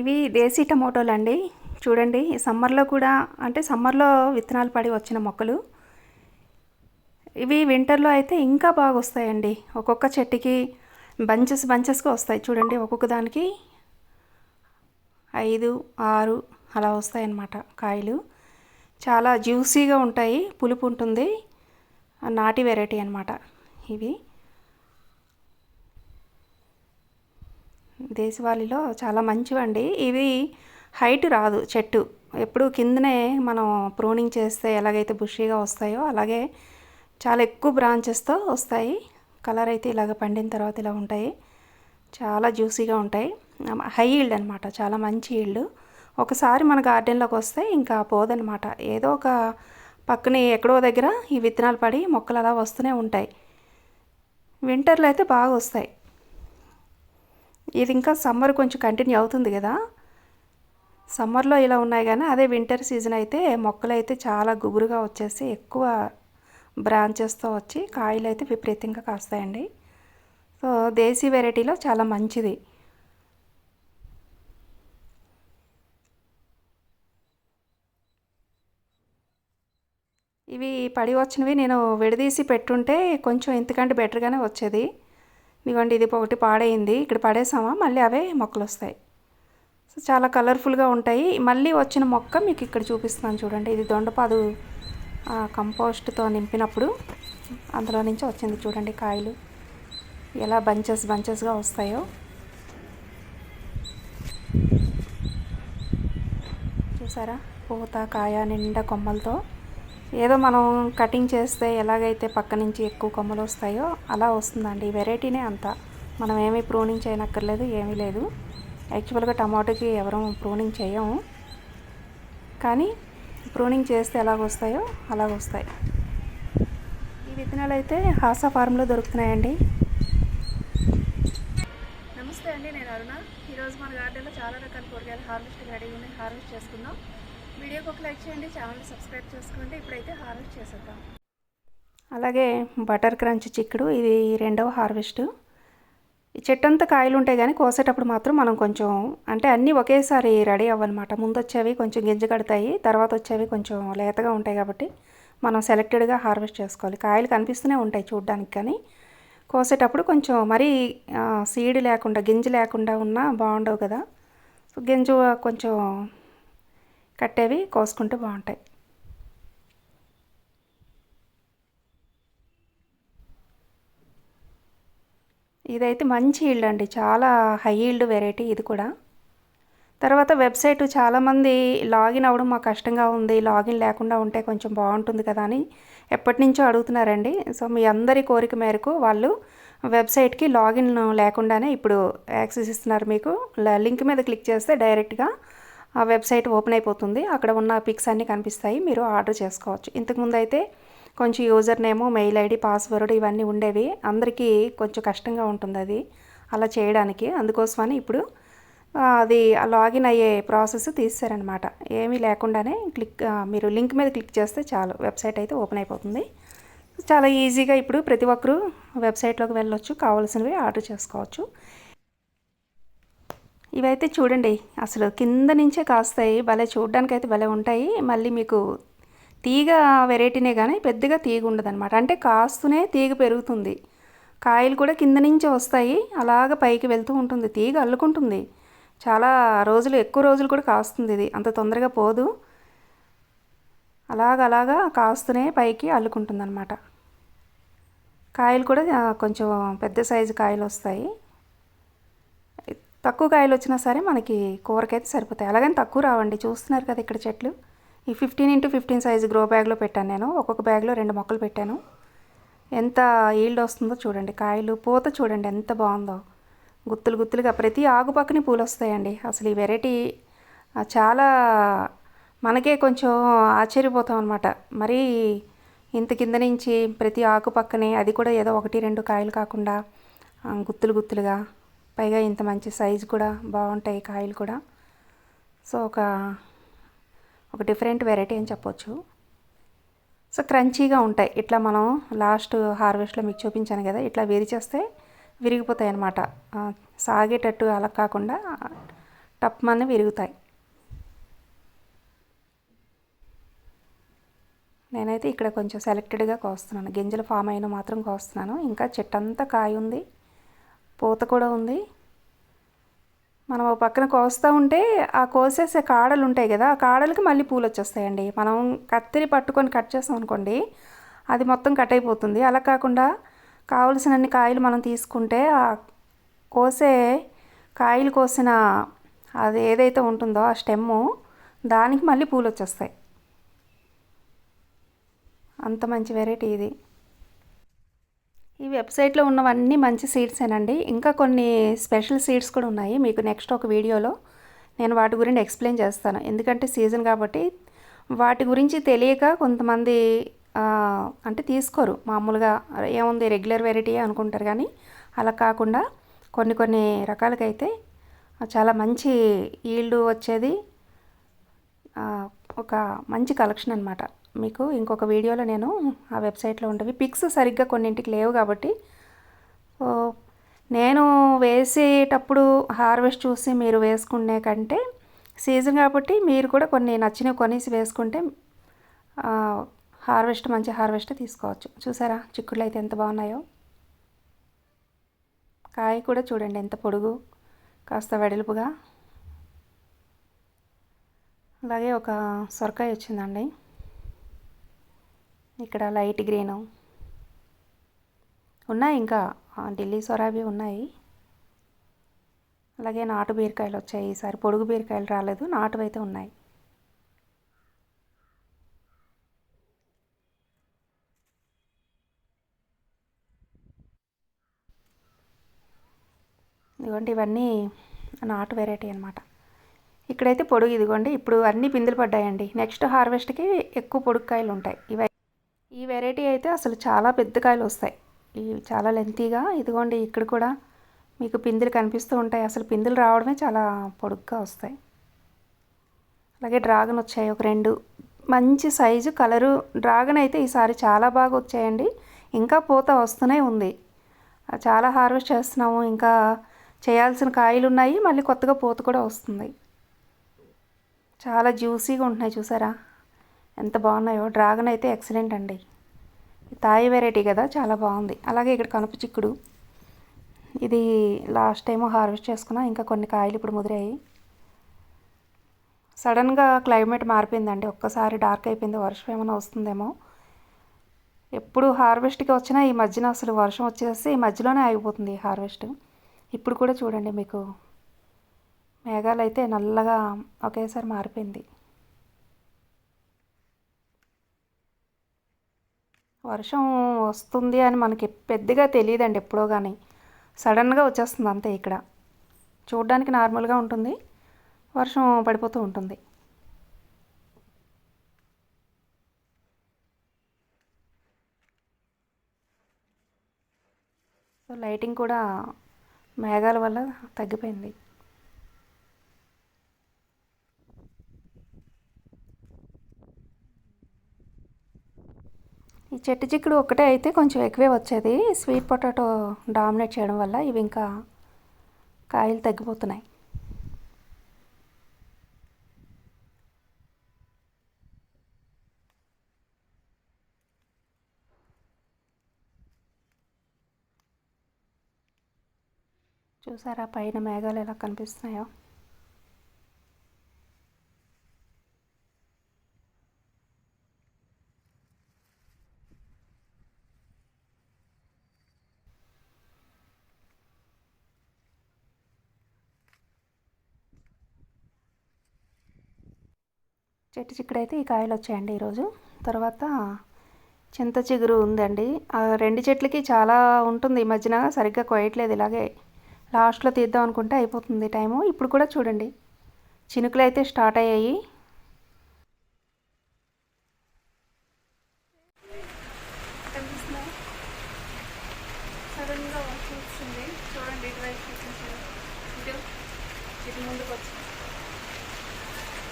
ఇవి దేశీ టమోటోలు అండి చూడండి సమ్మర్లో కూడా అంటే సమ్మర్లో విత్తనాలు పడి వచ్చిన మొక్కలు. ఇవి వింటర్లో అయితే ఇంకా బాగా వస్తాయండి. ఒక్కొక్క చెట్టుకి బంచెస్ బంచెస్గా వస్తాయి. చూడండి ఒక్కొక్క దానికి ఐదు ఆరు అలా వస్తాయన్నమాట కాయలు. చాలా జ్యూసీగా ఉంటాయి. పులుపు ఉంటుంది. నాటి వెరైటీ అనమాట ఇవి. దేశవాళీలో చాలా మంచివండి. ఇవి హైట్ రాదు చెట్టు. ఎప్పుడు కిందనే మనం ప్రూనింగ్ చేస్తే ఎలాగైతే బుషీగా వస్తాయో అలాగే చాలా ఎక్కువ బ్రాంచెస్తో వస్తాయి. కలర్ అయితే ఇలాగ పండిన తర్వాత ఇలా ఉంటాయి. చాలా జ్యూసీగా ఉంటాయి. హై ఈల్డ్ అనమాట చాలా మంచి ఈల్డ్. ఒకసారి మన గార్డెన్లోకి వస్తే ఇంకా పోదనమాట ఏదో ఒక పక్కనే ఎక్కడో దగ్గర ఈ విత్తనాలు పడి మొక్కలు అలా వస్తూనే ఉంటాయి. వింటర్లో అయితే బాగా వస్తాయి. ఇది ఇంకా సమ్మర్ కొంచెం కంటిన్యూ అవుతుంది కదా. సమ్మర్లో ఇలా ఉన్నాయి కానీ అదే వింటర్ సీజన్ అయితే మొక్కలు అయితే చాలా గుబురుగా వచ్చేసి ఎక్కువ బ్రాంచెస్తో వచ్చి కాయలు అయితే విపరీతంగా కాస్తాయండి. సో దేశీ వెరైటీలో చాలా మంచిది. ఇవి పడి వచ్చినవి నేను విడదీసి పెట్టుంటే కొంచెం ఇంతకంటే బెటర్గానే వచ్చేది. ఇదిగోండి ఇది ఒకటి పాడైంది. ఇక్కడ పడేసామా? మళ్ళీ అవే మొక్కలు వస్తాయి. సో చాలా కలర్ఫుల్గా ఉంటాయి. మళ్ళీ వచ్చిన మొక్క మీకు ఇక్కడ చూపిస్తున్నాను చూడండి. ఇది దొండపాదు కంపోస్ట్తో నింపినప్పుడు అందులో నుంచి వచ్చింది చూడండి కాయలు. ఎలా బంచెస్ బంచెస్గా వస్తాయో. చూసారా? పూత కాయ నిండా కొమ్మలతో ఏదో మనం కటింగ్ చేస్తే ఎలాగైతే పక్క నుంచి ఎక్కువ కొమ్మలు వస్తాయో అలా వస్తుందండి. వెరైటీనే అంతా. మనం ఏమీ ప్రూనింగ్ చేయనక్కర్లేదు ఏమీ లేదు. యాక్చువల్గా టమాటోకి ఎవరూ ప్రూనింగ్ చేయము. కానీ ప్రూనింగ్ చేస్తే ఎలాగ వస్తాయో అలాగ వస్తాయి ఈ విత్తనాలు అయితే హాసా ఫార్మ్లో దొరుకుతున్నాయండి. నమస్తే అండి నేను అరుణ. ఈరోజు మన గార్డెన్లో చాలా రకాల కూరగాయలు హార్వెస్ట్ రెడీ ఉన్నాయి హార్వెస్ట్ చేసుకుందాం. వీడియోకి ఒక లైక్ చేయండి ఛానల్ సబ్స్క్రైబ్ చేసుకోండి. ఇప్పుడైతే హార్వెస్ట్ చేసేద్దాం. అలాగే బటర్ క్రంచ్ చిక్కుడు ఇది రెండవ హార్వెస్ట్. ఈ చెట్టు అంతా కాయలు ఉంటాయి కానీ కోసేటప్పుడు మాత్రం మనం కొంచెం అంటే అన్నీ ఒకేసారి రెడీ అవ్వనమాట. ముందు వచ్చేవి కొంచెం గింజ కడతాయి తర్వాత వచ్చేవి కొంచెం లేతగా ఉంటాయి కాబట్టి మనం సెలెక్టెడ్గా హార్వెస్ట్ చేసుకోవాలి. కాయలు కనిపిస్తూనే ఉంటాయి చూడడానికి కానీ కోసేటప్పుడు కొంచెం మరీ సీడ్ లేకుండా గింజ లేకుండా ఉన్నా బాగుండవు కదా. సో గింజ కొంచెం కట్టేవి కోసుకుంటే బాగుంటాయి. ఇదైతే మంచి ఈల్డ్ అండి. చాలా హై ఈల్డ్ వెరైటీ ఇది కూడా. తర్వాత వెబ్సైట్ చాలామంది లాగిన్ అవ్వడం మాకు కష్టంగా ఉంది. లాగిన్ లేకుండా ఉంటే కొంచెం బాగుంటుంది కదా అని ఎప్పటి నుంచో అడుగుతున్నారండి. సో మీ అందరి కోరిక మేరకు వాళ్ళు వెబ్సైట్కి లాగిన్ లేకుండానే ఇప్పుడు యాక్సెస్ ఇస్తున్నారు మీకు. లింక్ మీద క్లిక్ చేస్తే డైరెక్ట్గా ఆ వెబ్సైట్ ఓపెన్ అయిపోతుంది. అక్కడ ఉన్న పిక్స్ అన్నీ కనిపిస్తాయి. మీరు ఆర్డర్ చేసుకోవచ్చు. ఇంతకుముందు అయితే కొంచెం user name mail ID password ఇవన్నీ ఉండేవి. అందరికీ కొంచెం కష్టంగా ఉంటుంది అది అలా చేయడానికి. అందుకోసమని ఇప్పుడు అది లాగిన్ అయ్యే ప్రాసెస్ తీస్తారనమాట ఏమీ లేకుండానే క్లిక్ మీరు లింక్ మీద క్లిక్ చేస్తే చాలు. వెబ్సైట్ అయితే ఓపెన్ అయిపోతుంది. చాలా ఈజీగా ఇప్పుడు ప్రతి ఒక్కరూ వెబ్సైట్లోకి వెళ్ళొచ్చు. కావాల్సినవి ఆర్డర్ చేసుకోవచ్చు. ఇవైతే చూడండి అసలు కింద నుంచే కాస్తాయి. భలే చూడడానికి అయితే భలే ఉంటాయి. మళ్ళీ మీకు తీగ వెరైటీనే కానీ పెద్దగా తీగ ఉండదన్నమాట. అంటే కాస్తూనే తీగ పెరుగుతుంది. కాయలు కూడా కింద నుంచే వస్తాయి. అలాగ పైకి వెళ్తూ ఉంటుంది. తీగ అల్లుకుంటుంది. చాలా రోజులు ఎక్కువ రోజులు కూడా కాస్తుంది ఇది. అంత తొందరగా పోదు. అలాగ అలాగా కాస్తూనే పైకి అల్లుకుంటుంది అనమాట కాయలు కూడా కొంచెం పెద్ద సైజు కాయలు వస్తాయి. తక్కువ కాయలు వచ్చినా సరే మనకి కూరకైతే సరిపోతాయి. అలాగని తక్కువ రావండి. చూస్తున్నారు కదా ఇక్కడ చెట్లు. ఈ fifteen into fifteen size grow బ్యాగ్లో పెట్టాను నేను. ఒక్కొక్క బ్యాగ్లో రెండు మొక్కలు పెట్టాను. ఎంత ఈల్డ్ వస్తుందో చూడండి. కాయలు పూత చూడండి ఎంత బాగుందో. గుత్తులు గుత్తులుగా ప్రతి ఆకు పక్కనే పూలు వస్తాయండి. అసలు ఈ వెరైటీ చాలా మనకే కొంచెం ఆశ్చర్యపోతాం అనమాట మరీ ఇంత కింద నుంచి ప్రతి ఆకు పక్కనే అది కూడా ఏదో ఒకటి రెండు కాయలు కాకుండా గుత్తులు గుత్తులుగా పైగా ఇంత మంచి సైజు కూడా బాగుంటాయి కాయలు కూడా. సో ఒక ఒక డిఫరెంట్ వెరైటీ అని చెప్పొచ్చు. సో క్రంచీగా ఉంటాయి. ఇట్లా మనం లాస్ట్ హార్వెస్ట్లో మీకు చూపించాను కదా ఇట్లా విరిచేస్తే విరిగిపోతాయి అన్నమాట సాగేటట్టు అలా కాకుండా టప్మని విరుగుతాయి. నేనైతే ఇక్కడ కొంచెం సెలెక్టెడ్గా కోస్తున్నాను. గింజలు ఫామ్ అయిన మాత్రం కోస్తున్నాను. ఇంకా చెట్టంతా కాయ ఉంది. పూత కూడా ఉంది. మనం ఒక పక్కన కోస్తూ ఉంటే ఆ కోసేసే కాడలు ఉంటాయి కదా ఆ కాడలకి మళ్ళీ పూలు వచ్చేస్తాయండి మనం కత్తిరి పట్టుకొని కట్ చేస్తాం అనుకోండి అది మొత్తం కట్ అయిపోతుంది. అలా కాకుండా కావలసినన్ని కాయలు మనం తీసుకుంటే ఆ కోసే కాయలు కోసిన అది ఏదైతే ఉంటుందో ఆ స్టెమ్ము దానికి మళ్ళీ పూలు వచ్చేస్తాయి అంత మంచి వెరైటీ ఇది. ఈ వెబ్సైట్లో ఉన్నవన్నీ మంచి సీడ్సేనండి. ఇంకా కొన్ని స్పెషల్ సీడ్స్ కూడా ఉన్నాయి. మీకు నెక్స్ట్ ఒక వీడియోలో నేను వాటి గురించి ఎక్స్ప్లెయిన్ చేస్తాను. ఎందుకంటే సీజన్ కాబట్టి వాటి గురించి తెలియక కొంతమంది అంటే తీసుకోరు. మామూలుగా ఏముంది రెగ్యులర్ వెరైటీ అనుకుంటారు కానీ అలా కాకుండా కొన్ని కొన్ని రకాలకైతే చాలా మంచి ఈల్డ్ వచ్చేది ఒక మంచి కలెక్షన్ అనమాట మీకు ఇంకొక వీడియోలో నేను ఆ వెబ్సైట్లో ఉండేవి పిక్స్ సరిగ్గా కొన్నింటికి లేవు కాబట్టి నేను వేసేటప్పుడు హార్వెస్ట్ చూసి మీరు వేసుకునే కంటే సీజన్ కాబట్టి మీరు కూడా కొన్ని నచ్చినవి కొనేసి వేసుకుంటే హార్వెస్ట్ మంచి హార్వెస్ట్ తీసుకోవచ్చు. చూసారా? చిక్కుళ్ళు అయితే ఎంత బాగున్నాయో. కాయ కూడా చూడండి ఎంత పొడుగు కాస్త వెడల్పుగా. అలాగే ఒక సొరకాయ వచ్చిందండి. ఇక్కడ లైట్ గ్రీను. ఉన్నాయి ఇంకా. ఢిల్లీ సొరాబీ ఉన్నాయి. అలాగే నాటు బీరకాయలు వచ్చాయి. ఈసారి పొడుగు బీరకాయలు రాలేదు. నాటు అయితే ఉన్నాయి. ఇదిగోండి ఇవన్నీ నాటు వెరైటీ అనమాట ఇక్కడైతే పొడుగు ఇదిగోండి. ఇప్పుడు అన్ని పిందులు పడ్డాయండి. నెక్స్ట్ హార్వెస్ట్కి ఎక్కువ పొడుగు కాయలు ఉంటాయి ఇవి ఈ వెరైటీ అయితే అసలు చాలా పెద్ద కాయలు వస్తాయి. ఇవి చాలా లెంతీగా ఇదిగోండి ఇక్కడ కూడా మీకు పిందులు కనిపిస్తూ ఉంటాయి. అసలు పిందులు రావడమే చాలా పొడుగ్గా వస్తాయి. అలాగే డ్రాగన్ వచ్చాయి ఒక రెండు. మంచి సైజు కలరు డ్రాగన్ అయితే ఈసారి చాలా బాగా వచ్చాయండి. ఇంకా పూత వస్తూనే ఉంది. చాలా హార్వెస్ట్ చేస్తున్నాము. ఇంకా చేయాల్సిన కాయలు ఉన్నాయి. మళ్ళీ కొత్తగా పూత కూడా వస్తుంది. చాలా జ్యూసీగా ఉంటున్నాయి చూసారా? ఎంత బాగున్నాయో. డ్రాగన్ అయితే ఎక్సలెంట్ అండి. తాయి వెరైటీ కదా చాలా బాగుంది. అలాగే ఇక్కడ కనుపు చిక్కుడు. ఇది లాస్ట్ టైం హార్వెస్ట్ చేసుకున్నా ఇంకా కొన్ని కాయలు ఇప్పుడు ముదిరాయి. సడన్గా క్లైమేట్ మారిపోయిందండి. ఒక్కసారి డార్క్ అయిపోయింది. వర్షం ఏమైనా వస్తుందేమో. ఎప్పుడు హార్వెస్ట్కి వచ్చినా ఈ మధ్యన అసలు వర్షం వచ్చేసి ఈ మధ్యలోనే ఆగిపోతుంది హార్వెస్ట్. ఇప్పుడు కూడా చూడండి మీకు. మేఘాలు అయితే నల్లగా ఒకేసారి మారిపోయింది. వర్షం వస్తుంది అని మనకి పెద్దగా తెలియదండి ఎప్పుడో కానీ. సడన్గా వచ్చేస్తుంది అంతే ఇక్కడ. చూడడానికి నార్మల్గా ఉంటుంది. వర్షం పడిపోతూ ఉంటుంది. సో లైటింగ్ కూడా మేఘాల వల్ల తగ్గిపోయింది. చెట్టు చిక్కుడు ఒకటే అయితే కొంచెం ఎక్కువే వచ్చేది. స్వీట్ పొటాటో డామినేట్ చేయడం వల్ల ఇవి ఇంకా కాయలు తగ్గిపోతున్నాయి. చూసారా పైన మేఘాలు ఎలా కనిపిస్తున్నాయో? చెట్టు చిక్కుడైతే ఈ కాయలు వచ్చాయండి ఈరోజు. తర్వాత చింత చిగురు ఉందండి. రెండు చెట్లకి చాలా ఉంటుంది ఈ మధ్యన సరిగ్గా కోయట్లేదు ఇలాగే. లాస్ట్లో తీద్దాం అనుకుంటే అయిపోతుంది టైము. ఇప్పుడు కూడా చూడండి. చినుకులు అయితే స్టార్ట్ అయ్యాయి.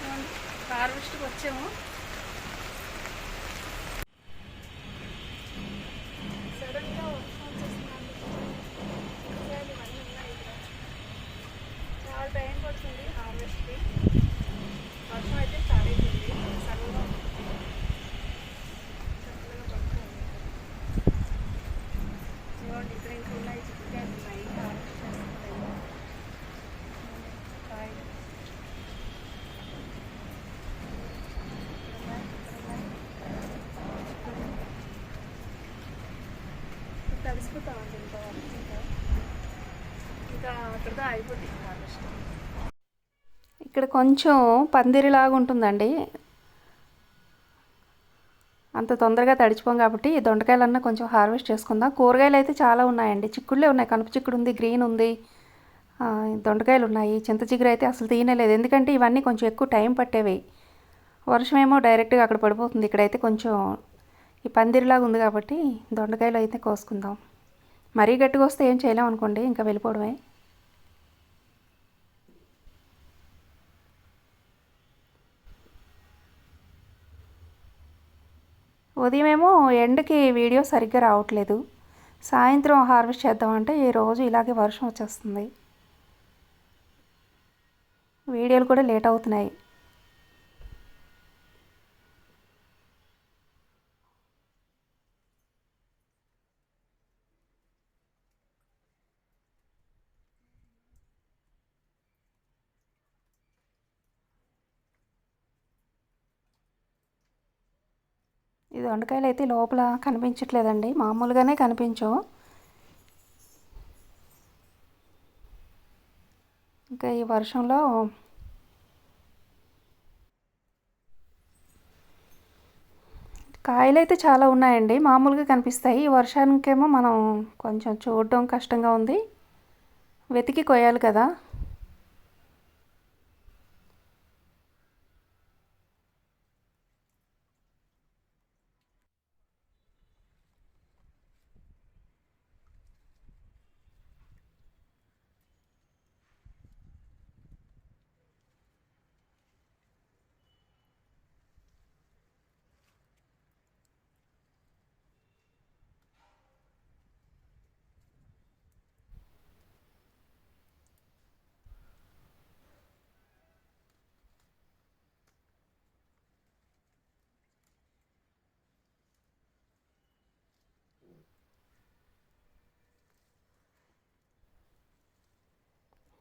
చూడండి. హార్వెస్ట్కి వచ్చాము చాలా టైం పడుతుంది హార్వెస్ట్కి వర్షం అయితే స్టార్ట్ అయిపోయింది సడన్గా ఇదిగోండి ఇక్కడ ఇంకా ఉన్నాయి చిక్కుకాయలు ఉన్నాయి హార్వెస్ట్ చేస్తున్నాయి కాయలు ఇంకా ఇంకా అయిపోతుంది హార్వెస్ట్ ఇక్కడ కొంచెం పందిరిలాగా ఉంటుందండి. అంత తొందరగా తడిచిపోం కాబట్టి ఈ దొండకాయలన్నా కొంచెం హార్వెస్ట్ చేసుకుందాం. కూరగాయలు అయితే చాలా ఉన్నాయండి. చిక్కుళ్ళే ఉన్నాయి. కనుప చిక్కుడు ఉంది గ్రీన్ ఉంది. దొండకాయలు ఉన్నాయి చింత చిగురు అయితే అసలు తీయలేదు ఎందుకంటే ఇవన్నీ కొంచెం ఎక్కువ టైం పట్టేవి. వర్షం ఏమో డైరెక్ట్గా అక్కడ పడిపోతుంది. ఇక్కడైతే కొంచెం ఈ పందిరిలాగా ఉంది కాబట్టి దొండకాయలు అయితే కోసుకుందాం. మరీ గట్టిగా వస్తే ఏం చేయలేం అనుకోండి ఇంకా వెళ్ళిపోవడమే. ఉదయమేమో ఎండకి వీడియో సరిగ్గా రావట్లేదు. సాయంత్రం హార్వెస్ట్ చేద్దామంటే ఈ రోజు ఇలాగే వర్షం వచ్చేస్తుంది. వీడియోలు కూడా లేట్ అవుతున్నాయి. దొండకాయలు అయితే లోపల కనిపించట్లేదండి. మామూలుగానే కనిపించవు. ఇంకా ఈ వర్షంలో కాయలు అయితే చాలా ఉన్నాయండి. మామూలుగా కనిపిస్తాయి. ఈ వర్షానికేమో మనం కొంచెం చూడడం కష్టంగా ఉంది. వెతికి కొయ్యాలి కదా.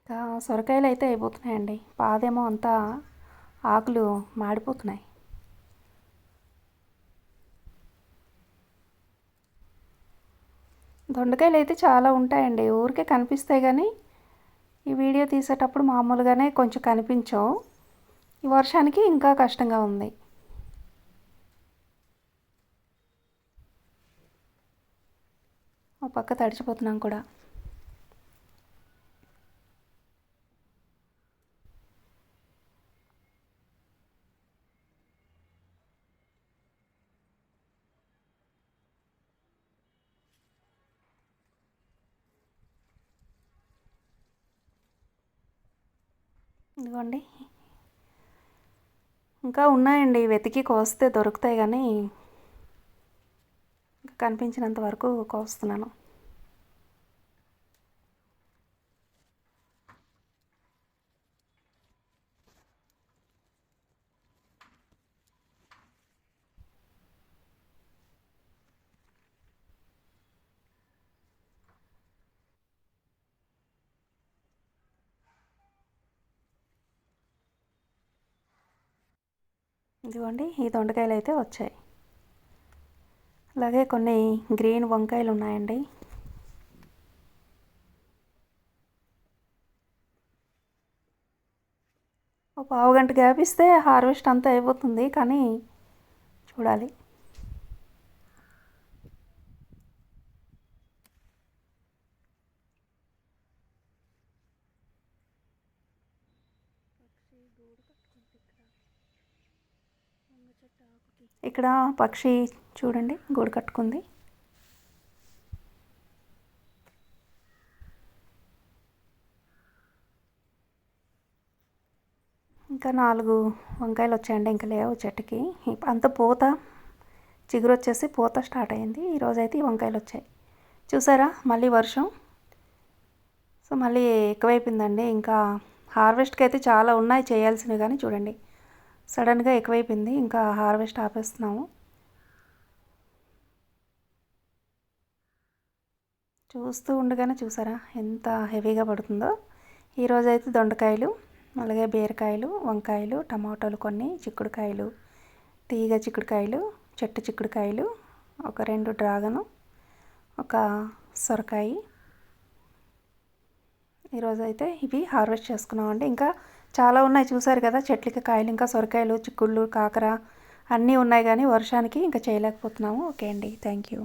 ఇంకా సొరకాయలు అయితే అయిపోతున్నాయండి. పాదేమో అంతా ఆకులు మాడిపోతున్నాయి. దొండకాయలు అయితే చాలా ఉంటాయండి. ఊరికే కనిపిస్తాయి కానీ ఈ వీడియో తీసేటప్పుడు మామూలుగానే కొంచెం కనిపించవు. ఈ వర్షానికి ఇంకా కష్టంగా ఉంది. ఒక పక్క తడిచిపోతున్నాం కూడా. ఇదిగోండి. ఇంకా ఉన్నాయండి వెతికి కోస్తే దొరుకుతాయి కానీ కనిపించినంత వరకు కోస్తున్నాను. ఇదిగోండి ఈ దొండకాయలు అయితే వచ్చాయి. అలాగే కొన్ని గ్రీన్ వంకాయలు ఉన్నాయండి. ఒక పావు గంట గ్యాప్ ఇస్తే హార్వెస్ట్ అంతా అయిపోతుంది కానీ చూడాలి. ఇక్కడ పక్షి చూడండి గూడు కట్టుకుంది. ఇంకా నాలుగు వంకాయలు వచ్చాయండి ఇంకా లేవు చెట్టుకి. అంత పూత చిగురు వచ్చేసి పూత స్టార్ట్ అయింది. ఈరోజు అయితే ఈ వంకాయలు వచ్చాయి. చూసారా మళ్ళీ వర్షం. సో మళ్ళీ ఎక్కువైపోయిందండి. ఇంకా హార్వెస్ట్కి అయితే చాలా ఉన్నాయి చేయాల్సినవి కానీ చూడండి. సడన్గా ఎక్కువైపోయింది. ఇంకా హార్వెస్ట్ ఆపేస్తున్నాము. చూస్తూ ఉండగానే చూసారా ఎంత హెవీగా పడుతుందో. ఈరోజు అయితే దొండకాయలు అలాగే బీరకాయలు వంకాయలు టమాటోలు కొన్ని చిక్కుడుకాయలు తీగ చిక్కుడుకాయలు చెట్టు చిక్కుడుకాయలు ఒక రెండు డ్రాగను ఒక సొరకాయ. ఈరోజు అయితే ఇవి హార్వెస్ట్ చేసుకున్నామండి. ఇంకా చాలా ఉన్నాయి చూసారు కదా చెట్లకి కాయలు ఇంకా సొరకాయలు చిక్కుళ్ళు కాకర అన్నీ ఉన్నాయి కానీ వర్షానికి ఇంకా చేయలేకపోతున్నాము. ఓకే అండి. Thank you.